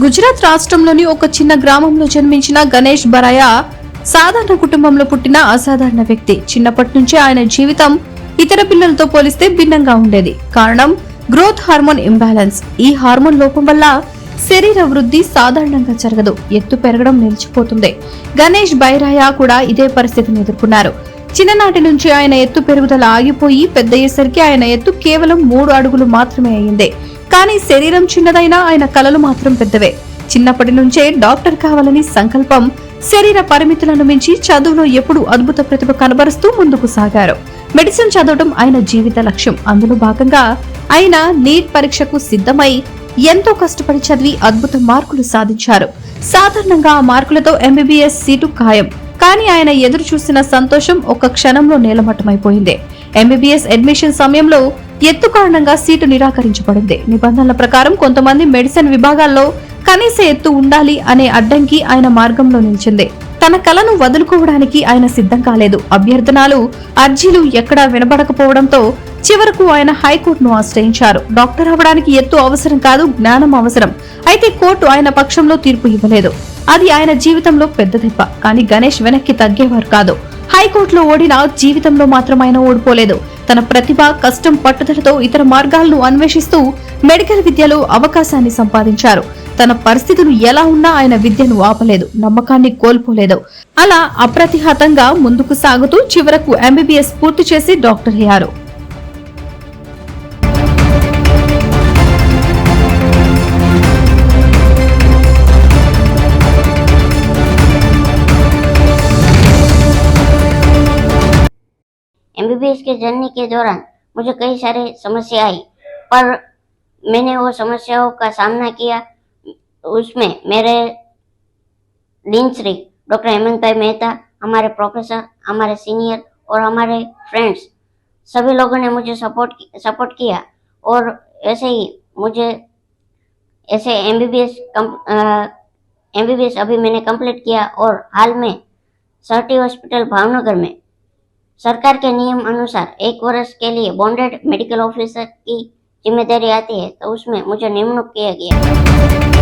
గుజరాత్ రాష్ట్రంలోని ఒక చిన్న గ్రామంలో జన్మించిన గణేష్ బరాయా సాధారణ కుటుంబంలో పుట్టిన అసాధారణ వ్యక్తి. చిన్నప్పటి నుంచే ఆయన జీవితం ఇతర పిల్లలతో పోలిస్తే భిన్నంగా ఉండేది. కారణం గ్రోత్ హార్మోన్ ఇంబ్యాలెన్స్. ఈ హార్మోన్ లోపం వల్ల శరీర వృద్ధి సాధారణంగా జరగదు. ఎత్తు పెరగడం నిలిచిపోతుంది. గణేష్ బైరాయా కూడా ఇదే పరిస్థితిని ఎదుర్కొన్నారు. చిన్ననాటి నుంచి ఆయన ఎత్తు పెరుగుదల ఆగిపోయి పెద్దయ్యేసరికి ఆయన ఎత్తు కేవలం మూడు అడుగులు మాత్రమే అయింది కానీ శరీరం చిన్నదైనా ఆయన కలలు మాత్రం పెద్దవే. చిన్నప్పటి నుంచే డాక్టర్ కావాలని సంకల్పం శరీర పరిమితులను మించి చదువులో ఎప్పుడు అద్భుత ప్రతిభ కనబరుస్తూ ముందుకు సాగారు. మెడిసిన్ చదవడం ఆయన జీవిత లక్ష్యం. అందులో భాగంగా ఆయన నీట్ పరీక్షకు సిద్ధమై ఎంతో కష్టపడి చదివి అద్భుత మార్కులు సాధించారు. సాధారణంగా ఆ మార్కులతో ఎంబీబీఎస్ సీటు ఖాయం. కానీ ఆయన ఎదురు చూసిన సంతోషం ఒక్క క్షణంలో నేలమట్టమైపోయింది. ఎంబీబీఎస్ అడ్మిషన్ సమయంలో ఎత్తు కారణంగా సీటు నిరాకరించబడింది. నిబంధనల ప్రకారం కొంతమంది మెడిసిన్ విభాగాల్లో కనీస ఎత్తు ఉండాలి అనే అడ్డంకి ఆయన మార్గంలో నిలిచింది. తన కలను వదులుకోవడానికి ఆయన సిద్ధం కాలేదు. అభ్యర్థనాలు అర్జీలు ఎక్కడా వినబడకపోవడంతో చివరకు ఆయన హైకోర్టును ఆశ్రయించారు. డాక్టర్ అవ్వడానికి ఎత్తు అవసరం కాదు జ్ఞానం అవసరం. అయితే కోర్టు ఆయన పక్షంలో తీర్పు ఇవ్వలేదు. అది ఆయన జీవితంలో పెద్ద దెబ్బ. కానీ గణేష్ వెనక్కి తగ్గేవారు కాదు. హైకోర్టులో ఓడిన జీవితంలో మాత్రం ఆయన ఓడిపోలేదు. తన ప్రతిభ కష్టం పట్టుదలతో ఇతర మార్గాలను అన్వేషిస్తూ మెడికల్ విద్యలో అవకాశాన్ని సంపాదించారు. తన పరిస్థితులు ఎలా ఉన్నా ఆయన విద్యను ఆపలేదు నమ్మకాన్ని కోల్పోలేదు. అలా అప్రతిహతంగా ముందుకు సాగుతూ చివరకు ఎంబీబీఎస్ పూర్తి చేసి డాక్టర్ అయ్యారు. एमबीबीएस के जर्नी के दौरान मुझे कई सारे समस्या आई, पर मैंने वो समस्याओं का सामना किया। उसमें मेरे डीन श्री डॉक्टर हेमंत भाई मेहता, हमारे प्रोफेसर, हमारे सीनियर और हमारे फ्रेंड्स, सभी लोगों ने मुझे सपोर्ट सपोर्ट किया और ऐसे ही मुझे ऐसे M B B S M अभी मैंने कंप्लीट किया और हाल में सर्टी हॉस्पिटल भावनगर में सरकार के नियम अनुसार एक वर्ष के लिए बॉन्डेड मेडिकल ऑफिसर की ज़िम्मेदारी आती है तो उसमें मुझे नियुक्त किया गया।